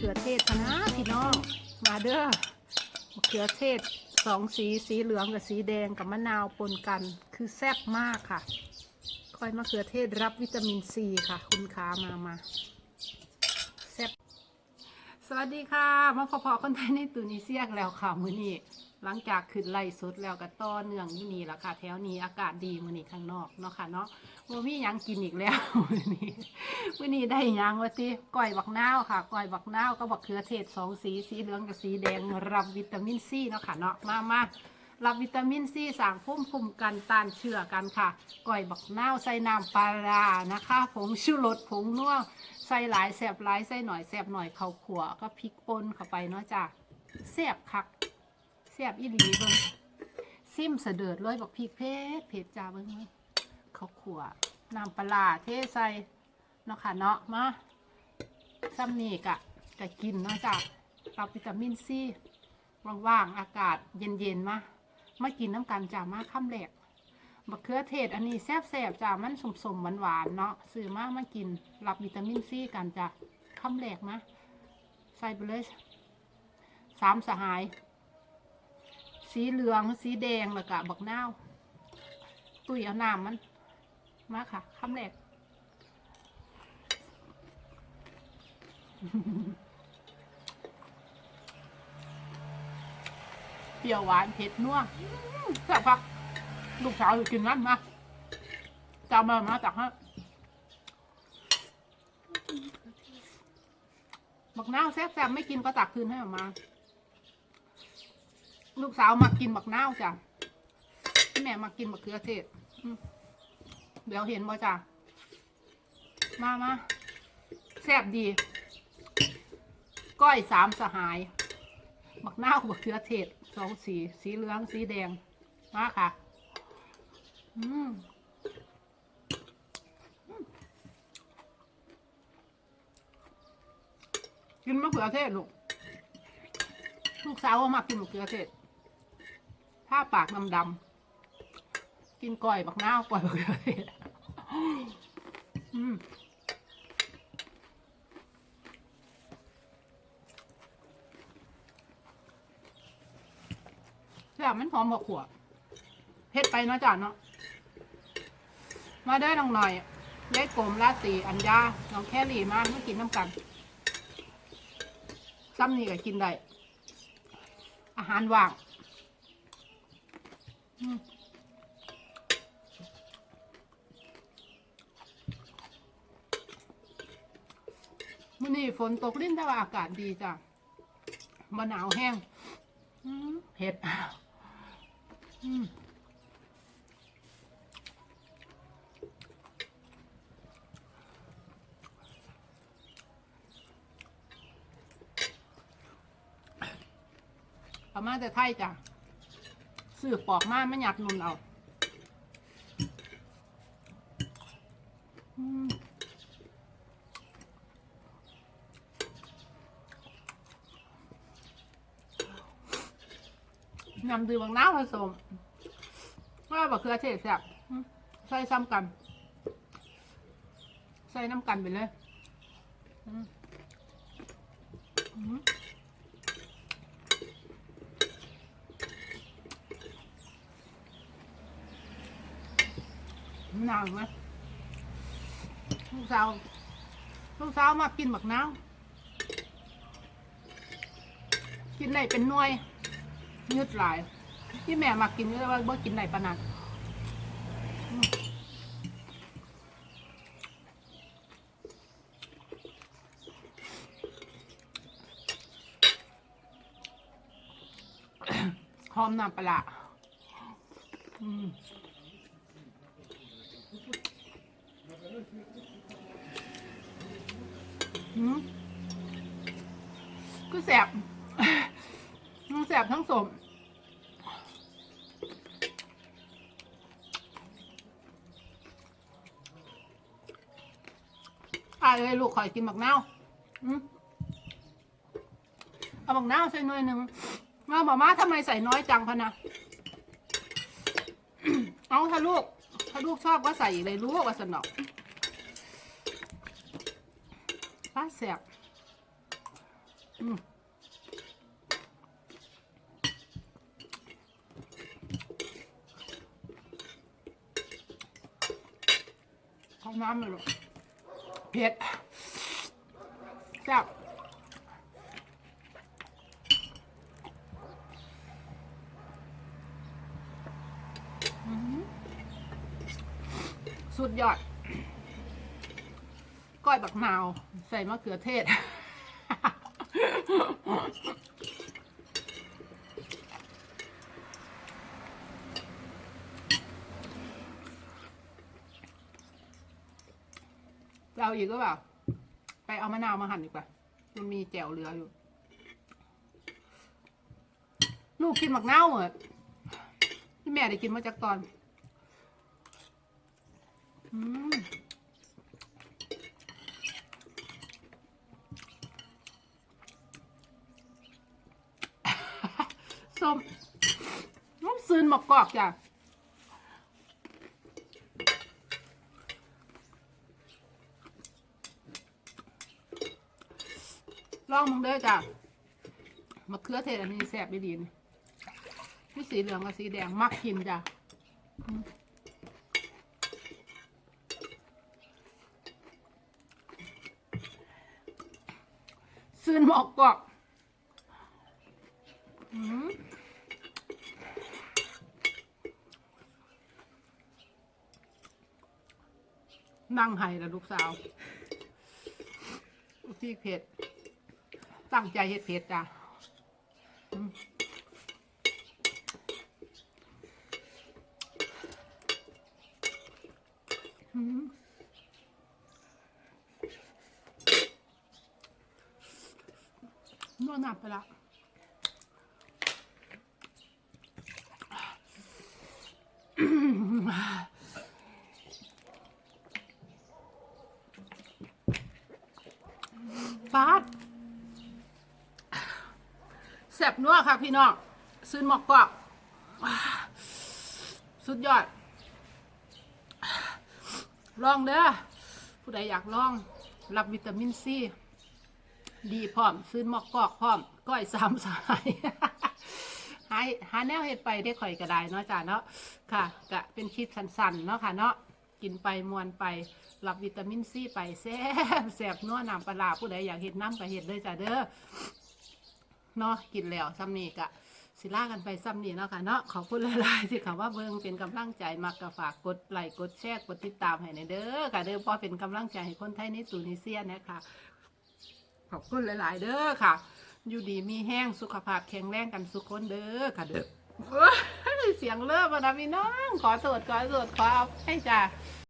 เขือเทศพะนะพี่น้อง มาเด้อมะเขือเทศสองสีสีเหลืองกับสีแดงกับมะนาวปนกัน คือแซ่บมากค่ะคอยมะเขือเทศรับวิตามินซีค่ะ คุณค้ามามา สวัสดีค่ะมาพอๆคนไทยในตุนิเซียกแล้วค่ะมื้อนี้หลังจากขึ้นไล่สดแล้วก็ต้อเนื่องอยู่นี่ละค่ะแถวนี้อากาศดีมื้อนี้ข้างนอกเนาะค่ะเนาะบ่มีหยังกินอีกแล้วมื้อนี้มื้อนี้ได้ยังวะติก้อยบักนาวค่ะก้อยบักนาวก็บักเขือเทศสองสีสีเหลืองกับสีแดงรับวิตามินซีเนาะค่ะเนาะมามา รับวิตามินซีสร้างภูมิคุ้มกันต้านเชื้อกันค่ะก้อยบักนาวใส่น้ำปลารานะคะผงชูรสผงนัวใส่หลายแสบหลายใส่หน่อยแสบหน่อยเขาขั่วก็พริกป่นเข้าไปเนาะจ้ะแสบคักแซ่บอีหลีเบิ่งซิมเสดิดเลยบอกพริกเผ็ดเผ็ดจ้าเบิ่งเบิ่งข้าขั่วน้ำปลาร้าเทใส่เนาะค่ะเนาะมาซ้ำนี่กะจะกินเนาะจ้ะรับวิตามินซีว่างๆอากาศเย็นๆมา มากินน้ำกันจ้ามาค่ำแหลกบักเขือเทศอันนี้แซ่บๆจ้ามันสมๆหวานๆเนาะซื้อมามากินรับวิตามินซีกันจ้ะค่ำแหลกมาใส่ไปเลยสามสหาย สีเหลืองสีแดงแล้วก็บักนาวตุยเอาน้ำมัน มาค่ะคำแรก เปรี้ยวหวานเผ็ดนัวแซ่บพักลูกสาวอยู่กินนั่นมาจามามาจากฮะบักนาวแซ่บๆไม่กินก็ตักคืนให้ออกมา ลูกสาวมากินบักนาวจ้ะแม่มากินบักเขือเทศเดี๋ยวเห็นบ่จ้ะมามาแซ่บดี ก้อยสามสหาย บักนาวบักเขือเทศ สองสี สีเหลือง สีแดง มาค่ะ อืมกินมะเขือเทศลูก ลูกสาวมากินมะเขือเทศถ้าปากดำๆกินก่อยบักน้าก่อยบักเขือเทศอืม แบบมันหอมบักขวเผ็ดไปเนาะจ้ะเนาะมาได้น้องหน่อยยายกลมราตรีอัญญาน้องแครี่มาไมากินน้ำกันซ้ำนี่ก็กินได้อาหารว่างอืมมื่อนี้ฝนตกลิ้นแต่ว่าอากาศดีจ้ะมะหนาวแห้งเผ็ดอืม เอามาแต่ไทยจ้ะซื้อปอกมาไม่อยากนุนเอา นำดื่มบางน้ำผสมว่าบะเขือเทศแซ่บใส่ซ้ำกัน ใส่น้ำกันไปเลยนาวไหมลูกสาวลูกสาวมากินบักน้ากินได้เป็นหน่วย ยืดหลาย ที่แม่มากินก็ว่าบ่กินได้ปานนั้นอืมหอมน้ำปลาอืมก็แสบ แสบทั้งสมอายเลยลูกขอยกินบักเน่าวอืมเอาบักนาใส่หน่อยหนึ่งมาบอกมาทำไมใส่น้อยจังพะนะเอาถ้าลูก ถ้าลูกชอบก็ใส่เลยลูกว่าสนอกป้าแสบอืมเข้า น้ำเลยลูกเผ็ดแซ่บสุดยอด ก้อยบักนาว ใส่มะเขือเทศ เราอีกก็แบบไปเอามะนาวมาหั่นดีกว่า มันมีแจ่วเหลืออยู่ ลูกกินหมักเน่าเหมือที่แม่ได้กินมาจากตอน อืมส้มน้ำซึนหมกกอกจ้ะ ลองมึงเด้อจ้ะมะเขือเทศอันนี้แซ่บดีนี่ที่สีเหลืองกับสีแดงมักกินจ้ะอืมซึนหมอกกอกนั่งไห้แล้วลูกสาวพี่เผ็ด ตั้งใจเฮ็ดเผ็ดจ้ะอืมอืมนวดหนับไปละปาด แซ่บ นัวค่ะพี่น้องซื้อหมอกกอกสุดยอด ลองเด้อผู้ใดอยากลอง รับวิตามินซี ดีพร้อม ซื้อหมอกกอกพร้อม ก้อยสามสายหาหาแนวเห็ดไปได้ข่อยก็ได้เนาะจ้าเนาะค่ะกะเป็นคลิปสั้นๆเนาะค่ะเนาะกินไปมวนไปรับวิตามินซีไปแซ่บแซ่บนัวน้ำปลาร้าผู้ใดอยากเห็ดน้ำก็เห็ดเลยจ้าเด้อ เนาะกินแล้วซ้ำนี่กะสิล่ากันไปซ้ำนี่เนาะค่ะเนาะขอบคุณหลายๆที่คำว่าเบิ่งเป็นกำลังใจมักกะฝากกดไลค์กดแชร์กดติดตามให้ในเด้อค่ะเด้อพราะเป็นกำลังใจให้คนไทยในตูนิเซียนะคะขอบคุณหลาย ๆ เด้อค่ะ อยู่ดีมีแห้งสุขภาพแข็งแรงกันสุขคนเด้อค่ะเด้อเสียงเริ่มมานะพี่น้องขอโทษขอโทษขอเอาให้จ้า